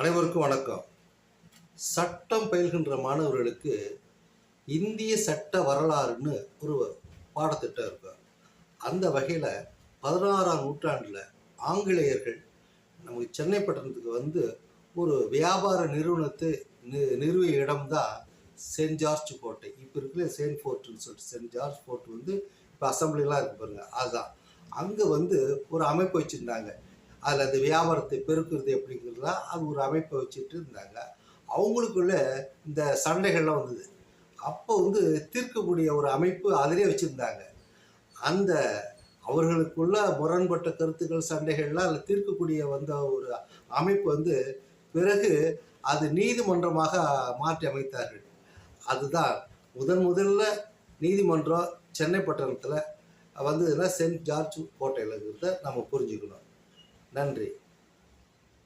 அனைவருக்கும் வணக்கம். சட்டம் பயில்கின்ற மாணவர்களுக்கு இந்திய சட்ட வரலாறுன்னு ஒரு பாடத்திட்டம் இருக்கும் அந்த வகையில் பதினாறாம் நூற்றாண்டில் ஆங்கிலேயர்கள் நமக்கு சென்னை பட்டணத்துக்கு வந்து ஒரு வியாபார நிறுவனத்தை நி நிறுவிய இடம்தான் சென்ட் ஜார்ஜ் கோட்டை. இப்போ இருக்கிற செயின்ட் ஃபோர்ட்னு சொல்லிட்டு சென்ட் ஜார்ஜ் ஃபோர்ட் வந்து இப்போ அசம்பிளிலாம் இருக்கு பாருங்க. அதுதான் அங்கே வந்து ஒரு அமைப்பு வச்சுருந்தாங்க. அதில் அந்த வியாபாரத்தை பெருக்குறது எப்படிங்கிறதா அது ஒரு அமைப்பை வச்சுட்டு இருந்தாங்க. அவங்களுக்குள்ள இந்த சண்டைகள்லாம் வந்தது. அப்போ வந்து தீர்க்கக்கூடிய ஒரு அமைப்பு அதிலே வச்சுருந்தாங்க. அந்த அவர்களுக்குள்ள முரண்பட்ட கருத்துக்கள் சண்டைகள்லாம் அதில் தீர்க்கக்கூடிய வந்த ஒரு அமைப்பு வந்து பிறகு அது நீதிமன்றமாக மாற்றி அமைத்தார்கள். அதுதான் முதன் முதல்ல நீதிமன்றம் சென்னை பட்டணத்தில் வந்ததுன்னா சென்ட் ஜார்ஜ் கோட்டையில் இருக்கிறத நம்ம புரிஞ்சுக்கணும். நன்றி.